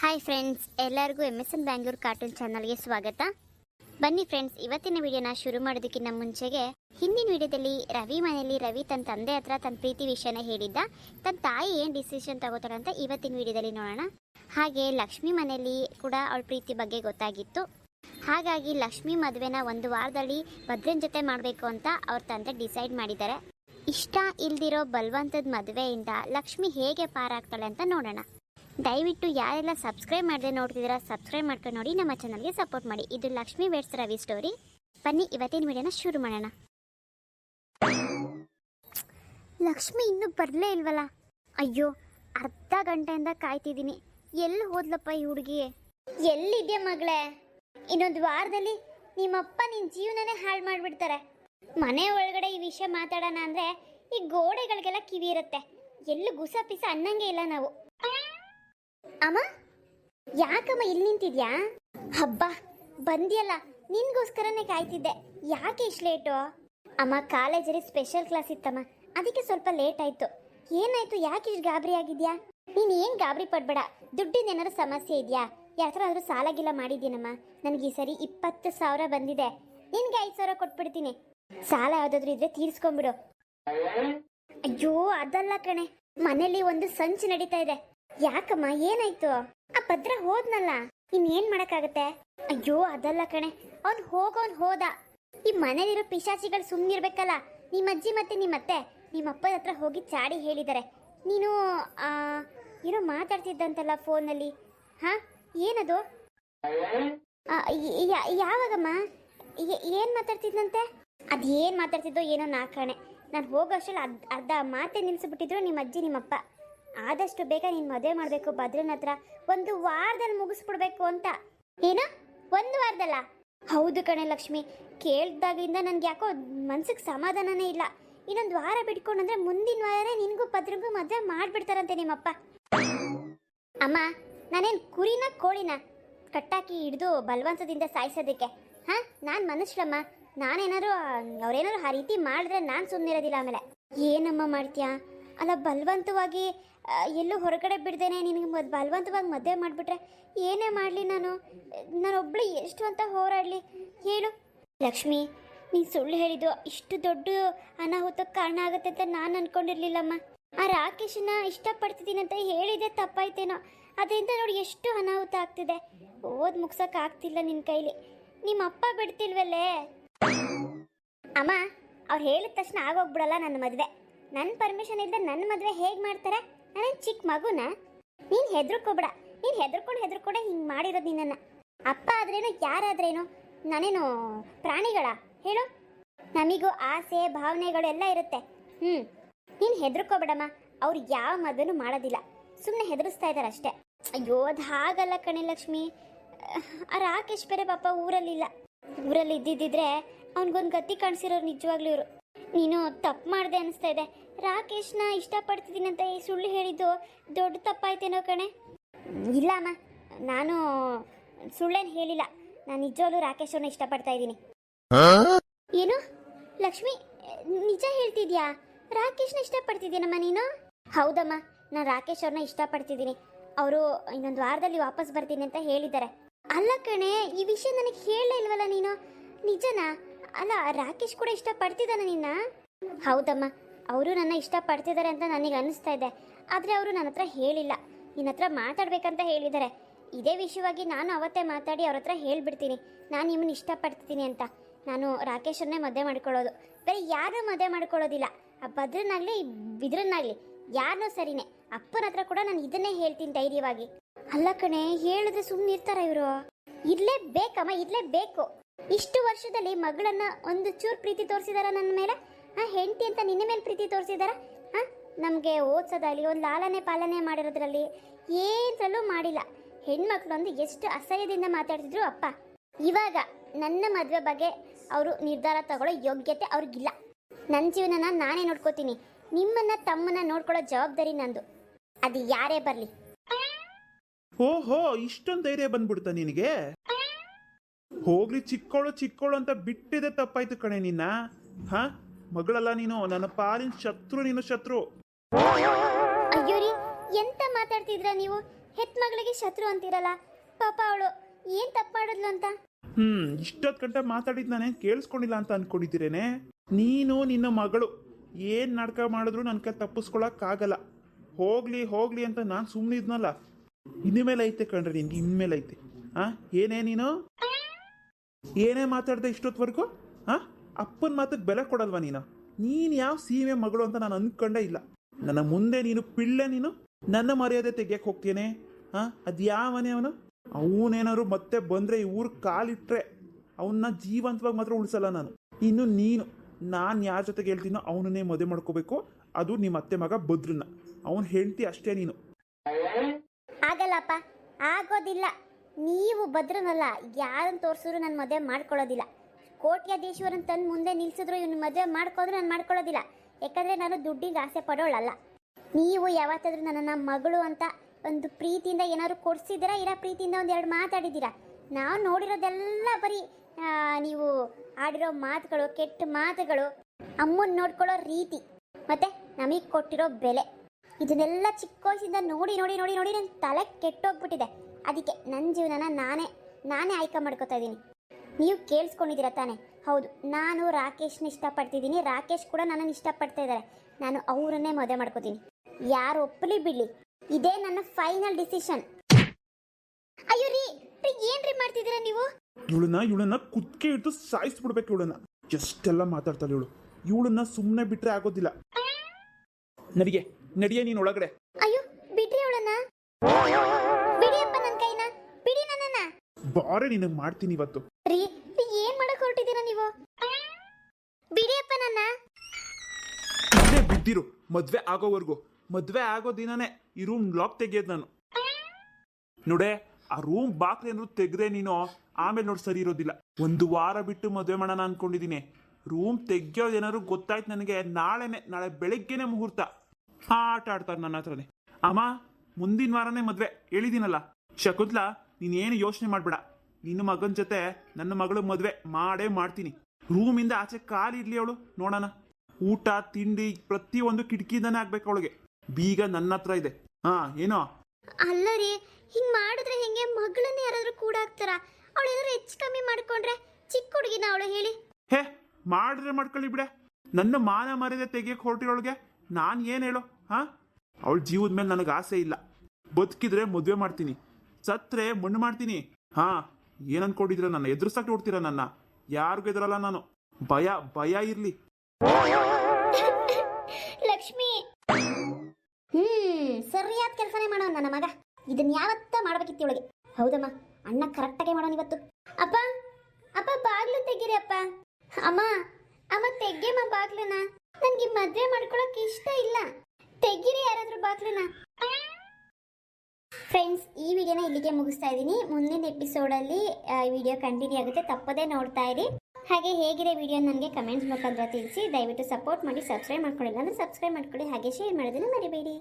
Hi friends ಎಲ್ಲರಿಗೂ M S N Bangalore cartoon ಚಾನಲ್ಗೆ ಸ್ವಾಗತ. ಬನ್ನಿ ಫ್ರೆಂಡ್ಸ್ ಇವತ್ತಿನ ವಿಡಿಯೋನ ಶುರು ಮಾಡೋದಕ್ಕಿಂತ ಮುಂಚೆಗೆ ಹಿಂದಿನ ವಿಡಿಯೋದಲ್ಲಿ ರವಿ ಮನೆಯಲ್ಲಿ ರವಿ ತನ್ನ ತಂದೆ ಹತ್ರ ತನ್ನ ಪ್ರೀತಿ ವಿಷಯನ ಹೇಳಿದ್ದ, ತನ್ನ ತಾಯಿ ಏನು ಡಿಸಿಷನ್ ತಗೋತಾಳೆ ಅಂತ ಇವತ್ತಿನ ವಿಡಿಯೋದಲ್ಲಿ ನೋಡೋಣ. ಹಾಗೆ ಲಕ್ಷ್ಮಿ ಮನೆಯಲ್ಲಿ ಕೂಡ ಅವಳ ಪ್ರೀತಿ ಬಗ್ಗೆ ಗೊತ್ತಾಗಿತ್ತು. ಹಾಗಾಗಿ ಲಕ್ಷ್ಮಿ ಮದುವೆನ ಒಂದು ವಾರದಲ್ಲಿ ಭದ್ರನ ಜೊತೆ ಮಾಡಬೇಕು ಅಂತ ಅವ್ರ ತಂದೆ ಡಿಸೈಡ್ ಮಾಡಿದ್ದಾರೆ. ಇಷ್ಟ ಇಲ್ದಿರೋ ಬಲ್ವಂತದ ಮದುವೆಯಿಂದ ಲಕ್ಷ್ಮಿ ಹೇಗೆ ಪಾರಾಗ್ತಾಳೆ ಅಂತ ನೋಡೋಣ. ದಯವಿಟ್ಟು ಯಾರೆಲ್ಲ ಸಬ್ಸ್ಕ್ರೈಬ್ ಮಾಡದೆ ನೋಡ್ತಿದ್ದೀರಾ, ಸಬ್ಸ್ಕ್ರೈಬ್ ಮಾಡ್ಕೊಂಡು ನೋಡಿ, ನಮ್ಮ ಚಾನಲ್ಗೆ ಸಪೋರ್ಟ್ ಮಾಡಿ. ಇದು ಲಕ್ಷ್ಮಿ ವೇಡ್ಸ್ ರವಿ ಸ್ಟೋರಿ ಬನ್ನಿ, ಇವತ್ತಿನ ವಿಡಿಯೋನ ಶುರು ಮಾಡೋಣ. ಲಕ್ಷ್ಮಿ ಇನ್ನೂ ಬರಲೇ ಇಲ್ವಲ್ಲ? ಅಯ್ಯೋ, ಅರ್ಧ ಗಂಟೆಯಿಂದ ಕಾಯ್ತಿದ್ದೀನಿ. ಎಲ್ಲಿ ಹೋದ್ಲಪ್ಪ ಈ ಹುಡುಗಿ? ಎಲ್ಲಿದ್ಯಾ ಮಗಳೇ? ಇನ್ನೊಂದು ವಾರದಲ್ಲಿ ನಿಮ್ಮಪ್ಪ ನಿನ್ನ ಜೀವನನೇ ಹಾಳು ಮಾಡಿಬಿಡ್ತಾರೆ. ಮನೆ ಒಳಗಡೆ ಈ ವಿಷಯ ಮಾತಾಡೋಣ ಅಂದರೆ ಈ ಗೋಡೆಗಳಿಗೆಲ್ಲ ಕಿವಿ ಇರುತ್ತೆ. ಎಲ್ಲೂ ಗುಸ ಪಿಸ ಅನ್ನಂಗೆ ಇಲ್ಲ ನಾವು. ಅಮ್ಮ, ಯಾಕಮ್ಮ ಇಲ್ಲಿ ನಿಂತಿದ್ಯಾ? ಹಬ್ಬ, ಬಂದಿಯಲ್ಲ, ನಿನ್ಗೋಸ್ಕರನೇ ಕಾಯ್ತಿದ್ದೆ. ಯಾಕೆ ಇಷ್ಟು ಲೇಟು ಅಮ್ಮ, ಕಾಲೇಜಲ್ಲಿ ಸ್ಪೆಷಲ್ ಕ್ಲಾಸ್ ಇತ್ತಮ್ಮ, ಅದಕ್ಕೆ ಸ್ವಲ್ಪ ಲೇಟ್ ಆಯ್ತು. ಏನಾಯ್ತು, ಯಾಕೆ ಇಷ್ಟು ಗಾಬರಿ ಆಗಿದ್ಯಾ? ನೀನು ಏನು ಗಾಬರಿ ಪಡ್ಬೇಡ ದುಡ್ಡಿನ ಏನಾದ್ರು ಸಮಸ್ಯೆ ಇದೆಯಾ? ಯಾತ್ರ ಆದ್ರೂ ಸಾಲ ಗಿಲ್ಲ ಮಾಡಿದ್ದೀನಮ್ಮ, ನನಗೆ ಈ ಸರಿ ಇಪ್ಪತ್ತು ಸಾವಿರ ಬಂದಿದೆ. ನಿನ್ಗೆ ಐದು ಸಾವಿರ ಕೊಟ್ಬಿಡ್ತೀನಿ. ಸಾಲ ಯಾವ್ದಾದ್ರು ಇದ್ರೆ ತೀರ್ಸ್ಕೊಂಬಿಡು ಅಯ್ಯೋ, ಅದಲ್ಲ ಕಣೆ ಮನೇಲಿ ಒಂದು ಸಂಚು ನಡೀತಾ ಇದೆ. ಯಾಕಮ್ಮ ಏನಾಯ್ತು? ಆ ಭದ್ರ ಹೋದ್ನಲ್ಲ ಇನ್ನೇನ್ ಮಾಡಕ್ಕಾಗತ್ತೆ? ಅಯ್ಯೋ ಅದಲ್ಲ ಕಣೆ ಅವ್ನ್ ಹೋಗೋನ್ ಹೋದ. ಈ ಮನೇಲಿರೋ ಪಿಶಾಚಿಗಳು ಸುಮ್ಮನಿರ್ಬೇಕಲ್ಲ ನಿಮ್ಮ ಅಜ್ಜಿ ಮತ್ತೆ ನಿಮ್ಮತ್ತೆ ನಿಮ್ಮ ಅಪ್ಪನ ಹತ್ರ ಹೋಗಿ ಚಾಡಿ ಹೇಳಿದ್ದಾರೆ. ನೀನು ಆ, ಏನೋ ಮಾತಾಡ್ತಿದ್ದಂತಲ್ಲ ಫೋನಲ್ಲಿ ಹಾ ಏನದು? ಯಾವಾಗಮ್ಮ? ಏನ್ ಮಾತಾಡ್ತಿದ್ನಂತೆ? ಅದೇನ್ ಮಾತಾಡ್ತಿದ್ದೋ ಏನೋ ನಾ ಕಣೆ. ನಾನು ಹೋಗೋಷ್ಟರಲ್ಲಿ ಅರ್ಧ ಅರ್ಧ ಮಾತೆ ನಿಲ್ಸಿಬಿಟ್ಟಿದ್ರು ನಿಮ್ಮ ಅಜ್ಜಿ ನಿಮ್ಮಪ್ಪ ಆದಷ್ಟು ಬೇಗ ನೀನು ಮದುವೆ ಮಾಡಬೇಕು, ಭದ್ರನ ಹತ್ರ ಒಂದು ವಾರದಲ್ಲಿ ಮುಗಿಸ್ಬಿಡ್ಬೇಕು ಅಂತ. ಏನ? ಒಂದು ವಾರದಲ್ಲ? ಹೌದು ಕಣೆ ಲಕ್ಷ್ಮಿ. ಕೇಳ್ದಾಗಿಂದ ನನಗೆ ಯಾಕೋ ಮನ್ಸಿಗೆ ಸಮಾಧಾನನೇ ಇಲ್ಲ. ಇನ್ನೊಂದು ವಾರ ಬಿಟ್ಕೊಂಡಂದ್ರೆ ಮುಂದಿನ ವಾರನೇ ನಿನಗೂ ಭದ್ರಗೂ ಮದುವೆ ಮಾಡ್ಬಿಡ್ತಾರಂತೆ ನಿಮ್ಮಪ್ಪ. ಅಮ್ಮ, ನಾನೇನು ಕುರಿನ ಕೋಳಿನ ಕಟ್ಟಾಕಿ ಹಿಡಿದು ಬಲವಂತದಿಂದ ಸಾಯಿಸೋದಕ್ಕೆ? ಹಾಂ? ನಾನು ಮನುಷ್ಯರಮ್ಮ ನಾನೇನಾದ್ರು, ಅವ್ರೇನಾದ್ರು ಆ ರೀತಿ ಮಾಡಿದ್ರೆ ನಾನು ಸುಮ್ಮನಿರೋದಿಲ್ಲ ಆಮೇಲೆ. ಏನಮ್ಮ ಮಾಡ್ತೀಯಾ? ಅಲ್ಲ, ಬಲವಂತವಾಗಿ ಎಲ್ಲೂ ಹೊರಗಡೆ ಬಿಡ್ದೇನೆ ನಿನಗೆ ಮದ್ ಬಲವಂತವಾಗಿ ಮದುವೆ ಮಾಡಿಬಿಟ್ರೆ ಏನೇ ಮಾಡಲಿ ನಾನು? ನಾನೊಬ್ಳು ಎಷ್ಟು ಅಂತ ಹೋರಾಡಲಿ. ಹೇಳು. ಲಕ್ಷ್ಮಿ, ನೀನು ಸುಳ್ಳು ಹೇಳಿದ್ದು ಇಷ್ಟು ದೊಡ್ಡ ಅನಾಹುತಕ್ಕೆ ಕಾರಣ ಆಗುತ್ತೆ ಅಂತ ನಾನು ಅಂದ್ಕೊಂಡಿರ್ಲಿಲ್ಲಮ್ಮ ಆ ರಾಕೇಶನ ಇಷ್ಟಪಡ್ತಿದ್ದೀನಿ ಅಂತ ಹೇಳಿದೆ ತಪ್ಪಾಯ್ತೇನೋ. ಅದರಿಂದ ನೋಡಿ ಎಷ್ಟು ಅನಾಹುತ ಆಗ್ತಿದೆ. ಓದ್ ಮುಗ್ಸೋಕ್ಕಾಗ್ತಿಲ್ಲ ನಿನ್ನ ಕೈಲಿ. ನಿಮ್ಮ ಅಪ್ಪ ಬಿಡ್ತಿಲ್ವಲ್ಲೇ? ಅಮ್ಮ, ಅವ್ರು ಹೇಳಿದ ತಕ್ಷಣ ಆಗೋಗ್ಬಿಡಲ್ಲ ನನ್ನ ಮದುವೆ. ನನ್ನ ಪರ್ಮಿಷನ್ ಇಲ್ಲದೆ ನನ್ನ ಮದುವೆ ಹೇಗೆ ಮಾಡ್ತಾರೆ? ನನ್ನ ಚಿಕ್ಕ ಮಗುನ? ನೀನು ಹೆದರ್ಕೋಬೇಡ. ನೀನು ಹೆದರ್ಕೊಂಡು ಹೆದರ್ಕೊಂಡೆ ಹಿಂಗೆ ಮಾಡಿರೋದು ನಿನ್ನನ್ನು. ಅಪ್ಪ ಆದ್ರೇನು ಯಾರಾದ್ರೇನು ನಾನೇನು ಪ್ರಾಣಿಗಳ? ಹೇಳು. ನಮಿಗೂ ಆಸೆ, ಭಾವನೆಗಳು ಎಲ್ಲ ಇರುತ್ತೆ. ಹ್ಞೂ ನೀನು ಹೆದರ್ಕೋಬೇಡಮ್ಮ. ಅವ್ರು ಯಾವ ಮದುವೆನೂ ಮಾಡೋದಿಲ್ಲ. ಸುಮ್ಮನೆ ಹೆದರಿಸ್ತಾ ಇದ್ದಾರೆ ಅಷ್ಟೇ. ಅಯ್ಯೋ, ಅದು ಹಾಗಲ್ಲ ಕಣೆ ಲಕ್ಷ್ಮಿ. ಆ ರಾಕೇಶ್ ಬೇರೆ ಪಾಪ ಊರಲ್ಲಿಲ್ಲ. ಊರಲ್ಲಿ ಇದ್ದಿದ್ದಿದ್ರೆ ಅವ್ನಿಗೊಂದು ಗತಿ ಕಾಣಿಸಿರೋರು ನಿಜವಾಗ್ಲೂ ಇವರು. ನೀನು ತಪ್ಪು ಮಾಡಿದೆ ಅನಿಸ್ತಾ ಇದೆ. ರಾಕೇಶ್ನ ಇಷ್ಟಪಡ್ತಿದ್ದೀನಿ ಅಂತ ಈ ಸುಳ್ಳು ಹೇಳಿದ್ದು ದೊಡ್ಡ ತಪ್ಪಾಯ್ತೇನೋ ಕಣೆ? ಇಲ್ಲ ಅಮ್ಮ ನಾನು ಸುಳ್ಳೇನು ಹೇಳಿಲ್ಲ. ನಾನು ನಿಜವಾಗ್ಲೂ ರಾಕೇಶ್ ಅವ್ರನ್ನ ಇಷ್ಟಪಡ್ತಾ ಇದ್ದೀನಿ. ಏನು? ಲಕ್ಷ್ಮಿ ನಿಜ ಹೇಳ್ತಿದ್ಯಾ? ರಾಕೇಶ್ನ ಇಷ್ಟಪಡ್ತಿದ್ದೀನಮ್ಮ ನೀನು? ಹೌದಮ್ಮ ನಾನು ರಾಕೇಶ್ ಅವ್ರನ್ನ ಇಷ್ಟಪಡ್ತಿದ್ದೀನಿ. ಅವರು ಇನ್ನೊಂದು ವಾರದಲ್ಲಿ ವಾಪಸ್ ಬರ್ತೀನಿ ಅಂತ ಹೇಳಿದ್ದಾರೆ. ಅಲ್ಲ ಕಣೆ ಈ ವಿಷಯ ನನಗೆ ಹೇಳಲೇ ಇಲ್ವಲ್ಲ ನೀನು? ನಿಜನಾ? ಅಲ್ಲ, ರಾಕೇಶ್ ಕೂಡ ಇಷ್ಟಪಡ್ತಿದ್ದಾನೆ ನಿನ್ನ? ಹೌದಮ್ಮ, ಅವರು ನನ್ನ ಇಷ್ಟಪಡ್ತಿದ್ದಾರೆ ಅಂತ ನನಗೆ ಅನಿಸ್ತಾ ಇದೆ. ಆದರೆ ಅವರು ನನ್ನ ಹತ್ರ ಹೇಳಿಲ್ಲ. ನಿನ್ನ ಹತ್ರ ಮಾತಾಡ್ಬೇಕಂತ ಹೇಳಿದ್ದಾರೆ. ಇದೇ ವಿಷಯವಾಗಿ ನಾನು ಅವತ್ತೇ ಮಾತಾಡಿ ಅವ್ರ ಹತ್ರ ಹೇಳಿಬಿಡ್ತೀನಿ. ನಾನು ನಿಮ್ಮನ್ನ ಇಷ್ಟಪಡ್ತೀನಿ ಅಂತ. ನಾನು ರಾಕೇಶನ್ನೇ ಮದುವೆ ಮಾಡ್ಕೊಳ್ಳೋದು. ಬೇರೆ ಯಾರೂ ಮದುವೆ ಮಾಡ್ಕೊಳ್ಳೋದಿಲ್ಲ. ಆ ಭದ್ರನಾಗಲಿ ಬಿದ್ರನ್ನಾಗಲಿ ಯಾರನ್ನೂ ಸರಿನೇ. ಅಪ್ಪನ ಹತ್ರ ಕೂಡ ನಾನು ಇದನ್ನೇ ಹೇಳ್ತೀನಿ ಧೈರ್ಯವಾಗಿ. ಅಲ್ಲ ಕಣೆ, ಹೇಳಿದ್ರೆ ಸುಮ್ಮನೆ ಇರ್ತಾರ ಇವರು? ಇರ್ಲೇ ಬೇಕಮ್ಮ ಇರ್ಲೇ ಬೇಕು ಇಷ್ಟು ವರ್ಷದಲ್ಲಿ ಮಗಳನ್ನ ಒಂದು ಚೂರು ಪ್ರೀತಿ ತೋರಿಸಿದಾರ ನನ್ನ ಮೇಲೆ? ಆ, ಹೆಂಡತಿ ಅಂತ ನಿನ್ನ ಮೇಲೆ ಪ್ರೀತಿ ತೋರಿಸಿದಾರ? ಹಾ ನಮಗೆ ಓದ್ಸೋದಾಗಲಿ, ಒಂದು ಲಾಲನೆ ಪಾಲನೆ ಮಾಡಿರೋದ್ರಲ್ಲಿ ಏನರಲ್ಲೂ ಮಾಡಿಲ್ಲ. ಹೆಣ್ಮಕ್ಳೊಂದು ಎಷ್ಟು ಅಸಹ್ಯದಿಂದ ಮಾತಾಡ್ತಿದ್ರು ಅಪ್ಪ. ಇವಾಗ ನನ್ನ ಮದುವೆ ಬಗ್ಗೆ ಅವರು ನಿರ್ಧಾರ ತಗೊಳ್ಳೋ ಯೋಗ್ಯತೆ ಅವ್ರಿಗಿಲ್ಲ. ನನ್ನ ಜೀವನನ ನಾನೇ ನೋಡ್ಕೋತೀನಿ. ನಿಮ್ಮನ್ನ ತಮ್ಮನ್ನ ನೋಡ್ಕೊಳ್ಳೋ ಜವಾಬ್ದಾರಿ ನಂದು. ಅದು ಯಾರೇ ಬರಲಿ. ಓಹೋ, ಇಷ್ಟೊಂದು ಧೈರ್ಯ ಬಂದ್ಬಿಡ್ತಾ ನಿನಗೆ? ಹೋಗ್ಲಿ ಚಿಕ್ಕೋಳು ಚಿಕ್ಕೋಳು ಅಂತ ಬಿಟ್ಟಿದೆ ತಪ್ಪಾಯ್ತು ಕಣೆ ನಿನ್ನ ಹ? ಮಗಳಲ್ಲ ನೀನು ನನ್ನ ಪಾಲಿನ ಶತ್ರು ನೀನು ಶತ್ರು. ಅಯ್ಯೋ ರೀ ಎಂತ ಮಾತಾಡ್ತಿದ್ರ ನೀವು? ಹೆತ್ ಮಗಳಿಗೆ ಶತ್ರು ಅಂತೀರಲ್ಲ. ಪಾಪ ಅವಳು ಏನ್ ತಪ್ಪು ಮಾಡಿದ್ಲು ಅಂತ? ಹ್ಮ್ ಇಷ್ಟೊತ್ತು ಗಂಟೆ ಮಾತಾಡಿದ್ ನಾನೇನ್ ಕೇಳಿಸ್ಕೊಂಡಿಲ್ಲ ಅಂತ ಅನ್ಕೊಂಡಿದ್ದೀರೇನೆ. ನೀನು ನಿನ್ನ ಮಗಳು ಏನ್ ನಾಟಕ ಮಾಡಿದ್ರು ನನ್ನ ಕೈ ತಪ್ಪಿಸ್ಕೊಳಕ್ಕಾಗಲ್ಲ. ಹೋಗ್ಲಿ ಹೋಗ್ಲಿ ಅಂತ ನಾನು ಸುಮ್ಮನಿದ್ನಲ್ಲ ಇನ್ಮೇಲೆ ಐತೆ ಕಣ್ರಿ ನಿನ್ಗೆ ಇನ್ಮೇಲೆ ಐತೆ ಆ ಏನೇ ನೀನು? ಏನೇ ಮಾತಾಡ್ದೆ ಇಷ್ಟೊತ್ವರೆಗೂ ಹಾ ಅಪ್ಪನ ಮಾತಿಗೆ ಬೆಲೆ ಕೊಡಲ್ವಾ ನೀನು? ನೀನು ಯಾವ ಸೀಮೆ ಮಗಳು ಅಂತ ನಾನು ಅನ್ಕೊಂಡೇ ಇಲ್ಲ. ನನ್ನ ಮುಂದೆ ನೀನು ಪಿಳ್ಳೆ ನೀನು, ನನ್ನ ಮರ್ಯಾದೆ ತೆಗಿಯಕ್ಕೆ ಹೋಗ್ತೇನೆ ಹಾ ಅದು ಯಾವನೇ ಅವನು? ಅವನೇನಾದ್ರು ಮತ್ತೆ ಬಂದ್ರೆ ಈ ಊರು ಕಾಲಿಟ್ರೆ ಅವನ್ನ ಜೀವಂತವಾಗಿ ಮಾತ್ರ ಉಳಿಸಲ್ಲ ನಾನು. ಇನ್ನು ನೀನು, ನಾನು ಯಾರ ಜೊತೆಗೆ ಹೇಳ್ತೀನೋ ಅವನನ್ನೇ ಮದುವೆ ಮಾಡ್ಕೋಬೇಕು, ಅದು ನಿಮ್ಮ ಅತ್ತೆ ಮಗ ಬದ್ರನ್ನ. ಅವನು ಹೇಳ್ತಿ ಅಷ್ಟೇ ನೀನು. ಆಗಲ್ಲಪ್ಪ, ಆಗೋದಿಲ್ಲ. ನೀವು ಭದ್ರನಲ್ಲ, ಯಾರನ್ನು ತೋರಿಸಿದ್ರು ನಾನು ಮದುವೆ ಮಾಡ್ಕೊಳ್ಳೋದಿಲ್ಲ. ಕೋಟ್ಯಾಧೀಶ್ವರನ್ ತನ್ನ ಮುಂದೆ ನಿಲ್ಸಿದ್ರು ಇವ್ನ ಮದುವೆ ಮಾಡ್ಕೋದ್ರೆ ನಾನು ಮಾಡ್ಕೊಳ್ಳೋದಿಲ್ಲ. ಯಾಕಂದರೆ ನಾನು ದುಡ್ಡಿಗೆ ಆಸೆ ಪಡೋಳಲ್ಲ. ನೀವು ಯಾವತ್ತಾದ್ರೂ ನನ್ನನ್ನು ಮಗಳು ಅಂತ ಒಂದು ಪ್ರೀತಿಯಿಂದ ಏನಾದ್ರು ಕೊಡಿಸಿದ್ದೀರಾ? ಇರೋ ಪ್ರೀತಿಯಿಂದ ಒಂದು ಎರಡು ಮಾತಾಡಿದ್ದೀರಾ? ನಾವು ನೋಡಿರೋದೆಲ್ಲ ಬರೀ ನೀವು ಆಡಿರೋ ಮಾತುಗಳು, ಕೆಟ್ಟ ಮಾತುಗಳು, ಅಮ್ಮನ ನೋಡ್ಕೊಳ್ಳೋ ರೀತಿ. ಮತ್ತೆ ನಮಗೆ ಕೊಟ್ಟಿರೋ ಬೆಲೆ. ಇದನ್ನೆಲ್ಲ ಚಿಕ್ಕ ವಯಸ್ಸಿಂದ ನೋಡಿ ನೋಡಿ ನೋಡಿ ನೋಡಿ ನನ್ನ ತಲೆ ಕೆಟ್ಟೋಗ್ಬಿಟ್ಟಿದೆ. ಅದಕ್ಕೆ ನನ್ನ ಜೀವನನ ನಾನೇ ನಾನೇ ಆಯ್ಕೆ ಮಾಡ್ಕೋತಾ ಇದ್ದೀನಿ. ನೀವು ಕೇಳಿಸ್ಕೊಂಡಿದ್ದೀರ ತಾನೆ? ಹೌದು ನಾನು ರಾಕೇಶ್ನ ಇಷ್ಟಪಡ್ತಿದ್ದೀನಿ. ರಾಕೇಶ್ ಕೂಡ ನನ್ನನ್ನು ಇಷ್ಟಪಡ್ತಾ ಇದ್ದಾರೆ. ನಾನು ಅವರನ್ನೇ ಮದುವೆ ಮಾಡ್ಕೋತೀನಿ. ಯಾರು ಒಪ್ಪಲಿ ಬಿಡಲಿ? ಇದೇ ನನ್ನ ಫೈನಲ್ ಡಿಸಿಷನ್ ಅಯ್ಯೋ ರೀ ಏನ್ರಿ ಮಾಡ್ತಿದ್ದೀರಾ ನೀವು? ಇವಳನ್ನ ಇವಳನ್ನ ಕುತ್ಕೆ ಇಟ್ಟು ಸಾಯಿಸ್ಬಿಡ್ಬೇಕು ಇವಳನ್ನ. ಎಷ್ಟೆಲ್ಲ ಮಾತಾಡ್ತಾಳೆ ಇವಳು. ಇವಳನ್ನ ಸುಮ್ಮನೆ ಬಿಟ್ರೆ ಆಗೋದಿಲ್ಲ. ನಡಿಗೆ ನಡಿಯೇ ನೀನು ಒಳಗಡೆ. ಅಯ್ಯೋ ಬಾರೆ ನಿನಗೆ ಮಾಡ್ತೀನಿ ಇವತ್ತು. ರೀ ಏನ್ ಮಾಡಕ್ ಹೊರಟಿದ್ದೀರಾ ನೀವು? ಬಿಡಿಯಪ್ಪ ನನ್ನ. ಇಲ್ಲೇ ಬಿದ್ದಿರು. ಮದ್ವೆ ಆಗೋವರೆಗೂ. ಮದ್ವೆ ಆಗೋ ದಿನನೇ ಈ ರೂಮ್ ಲಾಕ್ ತೆಗಿಯೋದು ನಾನು. ನೋಡೆ ಆ ರೂಮ್ ಬಾಕ್ಲೆ ಏನಾದ್ರು ತೆಗ್ದೆ ನೀನು ಆಮೇಲೆ ನೋಡಿ ಸರಿ ಇರೋದಿಲ್ಲ. ಒಂದು ವಾರ ಬಿಟ್ಟು ಮದುವೆ ಮಾಡೋಣ ಅನ್ಕೊಂಡಿದ್ದೀನಿ ರೂಮ್ ತೆಗಿಯೋದು ಏನಾದ್ರು ಗೊತ್ತಾಯ್ತು ನನಗೆ ನಾಳೆನೆ ನಾಳೆ ಬೆಳಗ್ಗೆನೆ ಮುಹೂರ್ತ. ಆಟ ಆಡ್ತಾರೆ ನನ್ನ ಹತ್ರನೇ. ಅಮ್ಮ ಮುಂದಿನ ವಾರನೇ ಮದ್ವೆ. ಹೇಳಿದ್ದೀನಲ್ಲ ಶಕುಂತ್ಲಾ ನೀನೇನು ಯೋಚನೆ ಮಾಡಬೇಡ. ನಿನ್ನ ಮಗನ ಜೊತೆ ನನ್ನ ಮಗಳು ಮದುವೆ ಮಾಡೇ ಮಾಡ್ತೀನಿ. ರೂಮಿಂದ ಆಚೆ ಕಾಲಿಡ್ಲಿ ಅವಳು ನೋಡೋಣ. ಊಟ ತಿಂಡಿ ಪ್ರತಿಯೊಂದು ಕಿಟಕಿಯಿಂದನೇ ಆಗ್ಬೇಕು ಅವಳಿಗೆ. ಬೀಗ ನನ್ನ ಹತ್ರ ಇದೆ. ಹಾ ಏನೋ? ಅಲ್ಲ ರೀ ಹಿಂಗ್ ಮಾಡಿದ್ರೆ ಹೆಂಗೆ ಮಗಳನ್ನ ಯಾರಾದ್ರೂ ಕೂಡ ಹಾಕ್ತಾರ? ಅವಳು ಏನಾದ್ರು ಹೆಚ್ಚು ಕಮ್ಮಿ ಮಾಡ್ಕೊಂಡ್ರೆ ಚಿಕ್ಕ ಹುಡುಗಿನ ಅವಳು ಹೇಳಿ. ಹೇ ಮಾಡಿದ್ರೆ ಮಾಡ್ಕೊಳ್ಳಿ ಬಿಡೆ. ನನ್ನ ಮಾನ ಮರ್ಯಾದೆ ತೆಗಿಯಕ್ಕೆ ಹೊರಟಿರೋಳಿಗೆ ನಾನು ಏನು ಹೇಳು ಹಾ? ಅವಳ ಜೀವದ ಮೇಲೆ ನನಗೆ ಆಸೆ ಇಲ್ಲ. ಬದುಕಿದ್ರೆ ಮದುವೆ ಮಾಡ್ತೀನಿ. ಸತ್ರೆ ಮಣ್ಣು ಮಾಡ್ತೀನಿ. ಹಾ ಏನ್ ಅನ್ಕೊಂಡಿದ್ರ ನನ್ನ? ಎದುರಿಸಕ್ಕೆ ನೋಡ್ತೀರಾ ನನ್ನ? ಯಾರಿಗೂ ಎದುರಲ್ಲ ನಾನು. ಭಯ ಭಯ ಇರ್ಲಿ. ಲಕ್ಷ್ಮಿ! ಹ್ಮ್, ಸರಿಯಾದ ಕೆಲಸನೇ ಮಾಡೋ ನನ್ನ ಮಗ. ಇದನ್ನ ಯಾವತ್ತ ಮಾಡ್ಬೇಕಿತ್ತು ಇವಳಿಗೆ. ಹೌದಮ್ಮ, ಅಣ್ಣ ಕರೆಕ್ಟಾಗೆ ಮಾಡೋಣ ಇವತ್ತು. ಅಪ್ಪ ಅಪ್ಪ ಬಾಗ್ಲು ತೆಗೀರಿ ಅಪ್ಪ. ಅಮ್ಮ ಅಮ್ಮ ತೆಗ್ಗೆಮ್ಮ ಬಾಗ್ಲನ ನನ್ಗೆ ಮದ್ವೆ ಮಾಡ್ಕೊಳಕ್ ಇಷ್ಟ ಇಲ್ಲ. ತೆಗೀರಿ ಯಾರಾದ್ರೂ ಈ ವಿಡಿಯೋನ ಇಲ್ಲಿಗೆ ಮುಗಿಸ್ತಾ ಇದ್ದೀನಿ. ಮುಂದಿನ ಎಪಿಸೋಡಲ್ಲಿ ವಿಡಿಯೋ ಕಂಟಿನ್ಯೂ ಆಗುತ್ತೆ. ತಪ್ಪದೇ ನೋಡ್ತಾ ಇರಿ. ಹಾಗೆ ಹೇಗಿದೆ ವಿಡಿಯೋ ನನಗೆ ಕಮೆಂಟ್ಸ್ ಮುಖಾಂತರ ತಿಳಿಸಿ. ದಯವಿಟ್ಟು ಸಪೋರ್ಟ್ ಮಾಡಿ ಸಬ್ಸ್ಕ್ರೈಬ್ ಮಾಡ್ಕೊಳ್ಳಿಲ್ಲ ಅಂದರೆ ಸಬ್ಸ್ಕ್ರೈಬ್ ಮಾಡ್ಕೊಳ್ಳಿ. ಹಾಗೆ ಶೇರ್ ಮಾಡೋದನ್ನು ಮರಿಬೇಡಿ.